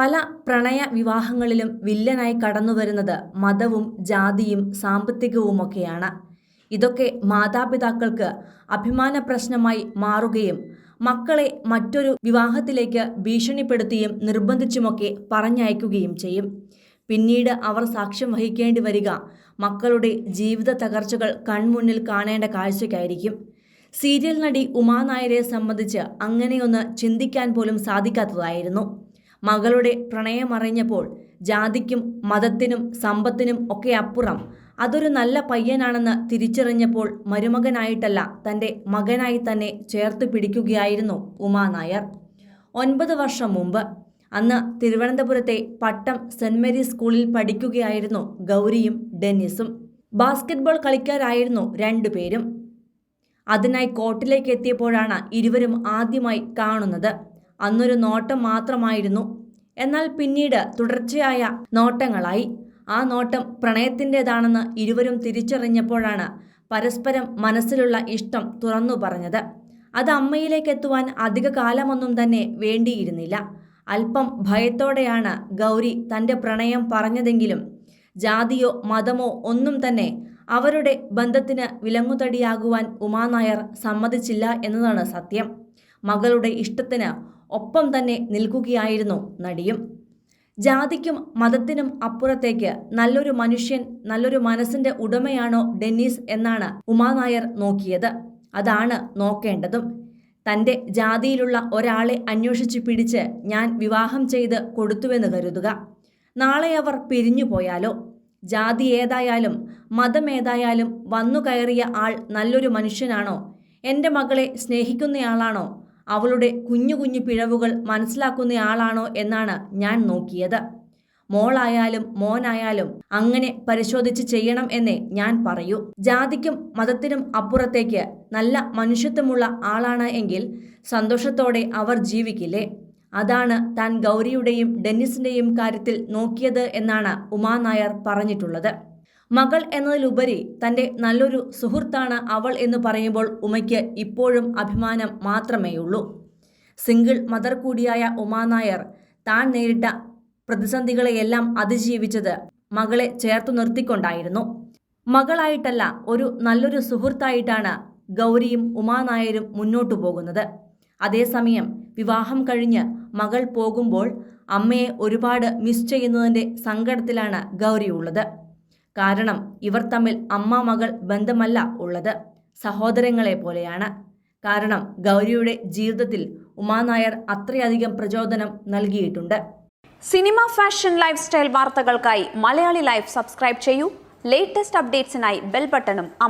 പല പ്രണയ വിവാഹങ്ങളിലും വില്ലനായി കടന്നുവരുന്നത് മതവും ജാതിയും സാമ്പത്തികവുമൊക്കെയാണ്. ഇതൊക്കെ മാതാപിതാക്കൾക്ക് അഭിമാന പ്രശ്നമായി മാറുകയും മക്കളെ മറ്റൊരു വിവാഹത്തിലേക്ക് ഭീഷണിപ്പെടുത്തിയും നിർബന്ധിച്ചുമൊക്കെ പറഞ്ഞയക്കുകയും ചെയ്യും. പിന്നീട് അവർ സാക്ഷ്യം വഹിക്കേണ്ടി വരിക മക്കളുടെ ജീവിത തകർച്ചകൾ കൺമുന്നിൽ കാണേണ്ട കാഴ്ചയ്ക്കായിരിക്കും. സീരിയൽ നടി ഉമാനായരെ സംബന്ധിച്ച് അങ്ങനെയൊന്ന് ചിന്തിക്കാൻ പോലും സാധിക്കാത്തതായിരുന്നു. മകളുടെ പ്രണയമറിഞ്ഞപ്പോൾ ജാതിക്കും മതത്തിനും സമ്പത്തിനും ഒക്കെ അപ്പുറം. അതൊരു നല്ല പയ്യനാണെന്ന് തിരിച്ചറിഞ്ഞപ്പോൾ മരുമകനായിട്ടല്ല തന്റെ മകനായി തന്നെ ചേർത്ത് പിടിക്കുകയായിരുന്നു ഉമാ നായർ. ഒൻപത് വർഷം മുമ്പ് അന്ന് തിരുവനന്തപുരത്തെ പട്ടം സെന്റ് മേരീസ് സ്കൂളിൽ പഠിക്കുകയായിരുന്നു ഗൗരിയും ഡെന്നിസും. ബാസ്കറ്റ്ബോൾ കളിക്കാരായിരുന്നു രണ്ടുപേരും അതിനായി കോർട്ടിലേക്ക് എത്തിയപ്പോഴാണ് ഇരുവരും ആദ്യമായി കാണുന്നത്. അന്നൊരു നോട്ടം മാത്രമായിരുന്നു. എന്നാൽ പിന്നീട് തുടർച്ചയായ നോട്ടങ്ങളായി. ആ നോട്ടം പ്രണയത്തിന്റെതാണെന്ന് ഇരുവരും തിരിച്ചറിഞ്ഞപ്പോഴാണ് പരസ്പരം മനസ്സിലുള്ള ഇഷ്ടം തുറന്നു പറഞ്ഞത്. അത് അമ്മയിലേക്ക് എത്തുവാൻ അധിക കാലമൊന്നും തന്നെ വേണ്ടിയിരുന്നില്ല. അല്പം ഭയത്തോടെയാണ് ഗൗരി തന്റെ പ്രണയം പറഞ്ഞതെങ്കിലും ജാതിയോ മതമോ ഒന്നും തന്നെ അവരുടെ ബന്ധത്തിന് വിലങ്ങുതടിയാകുവാൻ ഉമാനായർ സമ്മതിച്ചില്ല എന്നതാണ് സത്യം. മകളുടെ ഇഷ്ടത്തിന് ഒപ്പം തന്നെ നിൽക്കുകയായിരുന്നു നടിയും. ജാതിക്കും മതത്തിനും അപ്പുറത്തേക്ക് നല്ലൊരു മനുഷ്യൻ നല്ലൊരു മനസ്സിന്റെ ഉടമയാണോ ഡെന്നീസ് എന്നാണ് ഉമാനായർ നോക്കിയത്. അതാണ് നോക്കേണ്ടതും. തന്റെ ജാതിയിലുള്ള ഒരാളെ അന്വേഷിച്ച് പിടിച്ച് ഞാൻ വിവാഹം ചെയ്ത് കൊടുത്തുവെന്ന് കരുതുക. നാളെ അവർ പിരിഞ്ഞു പോയാലോ? ജാതി ഏതായാലും മതമേതായാലും വന്നു കയറിയ ആൾ നല്ലൊരു മനുഷ്യനാണോ? എന്റെ മകളെ സ്നേഹിക്കുന്നയാളാണോ? അവളുടെ കുഞ്ഞു കുഞ്ഞു പിഴവുകൾ മനസ്സിലാക്കുന്നയാളാണോ എന്നാണ് ഞാൻ നോക്കിയത്. മോളായാലും മോനായാലും അങ്ങനെ പരിശോധിച്ച് ചെയ്യണം എന്നേ ഞാൻ പറയൂ. ജാതിക്കും മതത്തിനും അപ്പുറത്തേക്ക് നല്ല മനുഷ്യത്വമുള്ള ആളാണ് എങ്കിൽ സന്തോഷത്തോടെ അവർ ജീവിക്കില്ലേ? അതാണ് താൻ ഗൗരിയുടെയും ഡെന്നിസിന്റെയും കാര്യത്തിൽ നോക്കിയത് എന്നാണ് ഉമാനായർ പറഞ്ഞിട്ടുള്ളത്. മകൾ എന്നതിലുപരി തന്റെ നല്ലൊരു സുഹൃത്താണ് അവൾ എന്ന് പറയുമ്പോൾ ഉമയ്ക്ക് ഇപ്പോഴും അഭിമാനം മാത്രമേയുള്ളൂ. സിംഗിൾ മദർ കൂടിയായ ഉമാ നായർ താൻ നേരിട്ട പ്രതിസന്ധികളെയെല്ലാം അതിജീവിച്ചത് മകളെ ചേർത്തു നിർത്തിക്കൊണ്ടായിരുന്നു. മകളായിട്ടല്ല ഒരു നല്ലൊരു സുഹൃത്തായിട്ടാണ് ഗൗരിയും ഉമാനായരും മുന്നോട്ടു പോകുന്നത്. അതേസമയം വിവാഹം കഴിഞ്ഞ് മകൾ പോകുമ്പോൾ അമ്മയെ ഒരുപാട് മിസ് ചെയ്യുന്നതിന്റെ സങ്കടത്തിലാണ് ഗൗരി ഉള്ളത്. കാരണം ഇവർ തമ്മിൽ അമ്മ മകൾ ബന്ധമല്ല ഉള്ളത്. സഹോദരങ്ങളെ പോലെയാണ്. കാരണം ഗൗരിയുടെ ജീവിതത്തിൽ ഉമാനായർ അത്രയധികം പ്രചോദനം നൽകിയിട്ടുണ്ട്. സിനിമ ഫാഷൻ ലൈഫ് സ്റ്റൈൽ വാർത്തകൾക്കായി മലയാളി ലൈഫ് സബ്സ്ക്രൈബ് ചെയ്യൂ. ലേറ്റസ്റ്റ് അപ്ഡേറ്റ്സിനായി ബെൽ ബട്ടണും അമർ